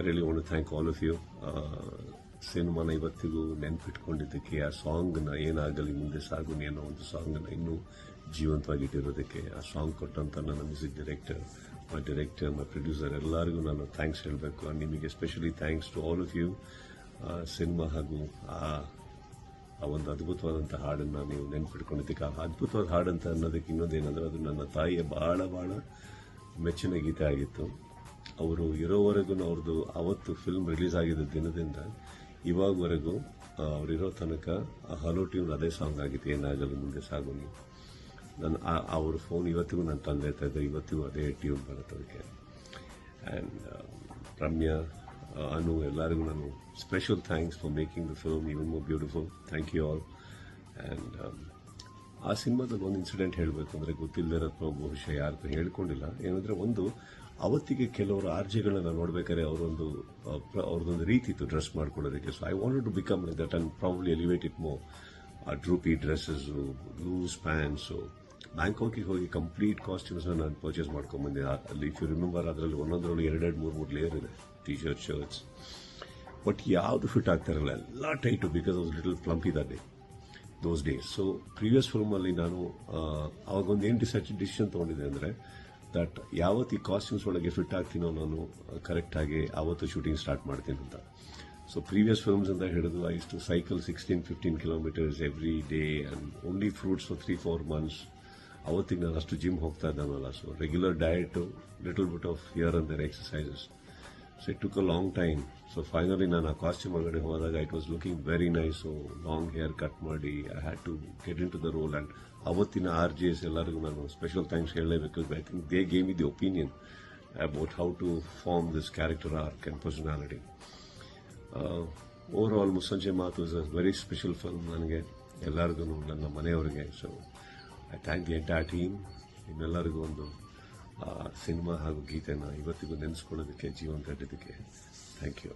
I really want thank all of you ಸಿನಿಮಾನ ಇವತ್ತಿಗೂ ನೆನಪಿಟ್ಕೊಂಡಿದ್ದಕ್ಕೆ ಆ ಸಾಂಗ್ನ ಏನಾಗಲಿ ಮುಂದೆ ಸಾಗುನಿ ಅನ್ನೋ ಒಂದು ಸಾಂಗ್ನ ಇನ್ನೂ ಜೀವಂತವಾಗಿಟ್ಟಿರೋದಕ್ಕೆ ಆ ಸಾಂಗ್ ಕೊಟ್ಟಂತ ನನ್ನ music director my director my producer ಎಲ್ಲರಿಗೂ ನಾನು ಥ್ಯಾಂಕ್ಸ್ ಹೇಳಬೇಕು. ನಿಮಗೆ especially thanks to all of you cinema ಹಾಗೂ ಆ ಆ ಒಂದು ಅದ್ಭುತವಾದಂಥ ಹಾಡನ್ನು ನೀವು ನೆನ್ಪಿಟ್ಕೊಂಡಿದ್ದಕ್ಕೆ, ಆ ಅದ್ಭುತವಾದ ಹಾಡಂತ ಅನ್ನೋದಕ್ಕೆ ಇನ್ನೊಂದೇನಂದ್ರೆ ಅದು ನನ್ನ ತಾಯಿಯ ಭಾಳ ಭಾಳ ಮೆಚ್ಚಿನ ಗೀತೆ ಆಗಿತ್ತು. ಅವರು ಇರೋವರೆಗೂ ಅವ್ರದ್ದು ಅವತ್ತು ಫಿಲ್ಮ್ ರಿಲೀಸ್ ಆಗಿದ್ದ ದಿನದಿಂದ ಇವಾಗವರೆಗೂ ಅವರಿರೋ ತನಕ ಹಲೋ ಟ್ಯೂನ್ ಅದೇ ಸಾಂಗ್ ಆಗಿತ್ತು ಏನಾಗಲ್ಲ ಮುಂದೆ ಸಾಗು ನಾನು ಅವ್ರ ಫೋನ್ ಇವತ್ತಿಗೂ ನಾನು ತಂದೆ ಇದ್ದೆ ಇವತ್ತಿಗೂ ಅದೇ ಟ್ಯೂನ್ ಬರುತ್ತೆ ಅದಕ್ಕೆ. ಆ್ಯಂಡ್ ರಮ್ಯಾ ಅನು ಎಲ್ಲರಿಗೂ ನಾನು special thanks for making the film even more beautiful thank you all and ಆ ಸಿನಿಮಾದಲ್ಲಿ ಒಂದು ಇನ್ಸಿಡೆಂಟ್ ಹೇಳಬೇಕು ಅಂದರೆ ಗೊತ್ತಿಲ್ಲದೆ ಬಹುಶಃ ಯಾರು ಹೇಳ್ಕೊಂಡಿಲ್ಲ. ಏನಂದರೆ ಒಂದು, ಅವತ್ತಿಗೆ ಕೆಲವರು ಆರ್ಜೆಗಳನ್ನ ನೋಡ್ಬೇಕಾದ್ರೆ ಅವರೊಂದು ಅವ್ರದ್ದೊಂದು ರೀತಿ ಇತ್ತು ಡ್ರೆಸ್ ಮಾಡ್ಕೊಳ್ಳೋದಕ್ಕೆ. So I wanted to become like that and probably elevate it more a droopy dresses loose pants ಬ್ಯಾಂಕಾಕಿಗೆ ಹೋಗಿ ಕಂಪ್ಲೀಟ್ ಕಾಸ್ಟ್ಯೂಮ್ಸ್ನ ನಾನು ಪರ್ಚೇಸ್ ಮಾಡ್ಕೊಂಡ್ಬಂದೆ ಅಲ್ಲಿ ಇಫ್ ಯು ರಿಮೆಂಬರ್ ಅದರಲ್ಲಿ ಒಂದೊಂದರಲ್ಲಿ ಎರಡೆರಡು, ಮೂರು ಮೂರು ಲೇಯರ್ ಇದೆ. ಟಿ ಶರ್ಟ್ ಶರ್ಟ್ಸ್ ಬಟ್ ಯಾವುದು ಫಿಟ್ ಆಗ್ತಾ ಇರಲ್ಲ, ಎಲ್ಲ tight because of little plump day those days so previous ಫಿಲ್ಮಲ್ಲಿ ನಾನು ಅವಾಗೊಂದು ಏನು ಡಿಸೈಡ್ ಡಿಸಿಷನ್ ತೊಗೊಂಡಿದ್ದೆ ಅಂದರೆ ದಟ್ ಯಾವತ್ತು ಈ ಕಾಸ್ಟ್ಯೂಮ್ಸ್ ಒಳಗೆ ಫಿಟ್ ಆಗ್ತೀನೋ ನಾನು ಕರೆಕ್ಟಾಗಿ ಆವತ್ತು ಶೂಟಿಂಗ್ ಸ್ಟಾರ್ಟ್ ಮಾಡ್ತೀನಿ ಅಂತ. ಸೊ ಪ್ರೀವಿಯಸ್ ಫಿಲ್ಮ್ಸ್ ಅಂತ ಹಿಡಿದು I to cycle sixteen fifteen kilometres every day and only fruits for three four months ಅವತ್ತಿಗೆ ನಾನು ಅಷ್ಟು ಜಿಮ್ ಹೋಗ್ತಾ ಇದ್ದಾನಲ್ಲ so regular diet little bit of here ಅಂದರೆ other exercises so it took a long time so finally ನಾನು ಆ costume ಒಳಗಡೆ ಹೋದಾಗ it was looking very nice long hair cut ಮಾಡಿ I had to get into the role and ಅವತ್ತಿನ R G S ಎಲ್ಲರಿಗೂ ನಾನು special thanks ಹೇಳಲೇಬೇಕು. I think they gave me E the opinion about how to form this character arc and personality overall Mussanje Maatu is a very special film ನನಗೆ ಎಲ್ಲರಿಗೂ ನನ್ನ ಮನೆಯವರಿಗೆ. So I thank the entire team ನಿಮ್ಮೆಲ್ಲರಿಗೂ ಒಂದು cinema ಹಾಗೂ ಗೀತೆನ ಇವತ್ತಿಗೂ ನೆನೆಸ್ಕೊಳ್ಳೋದಕ್ಕೆ ಜೀವನ ಕಟ್ಟೋದಕ್ಕೆ ಥ್ಯಾಂಕ್ ಯು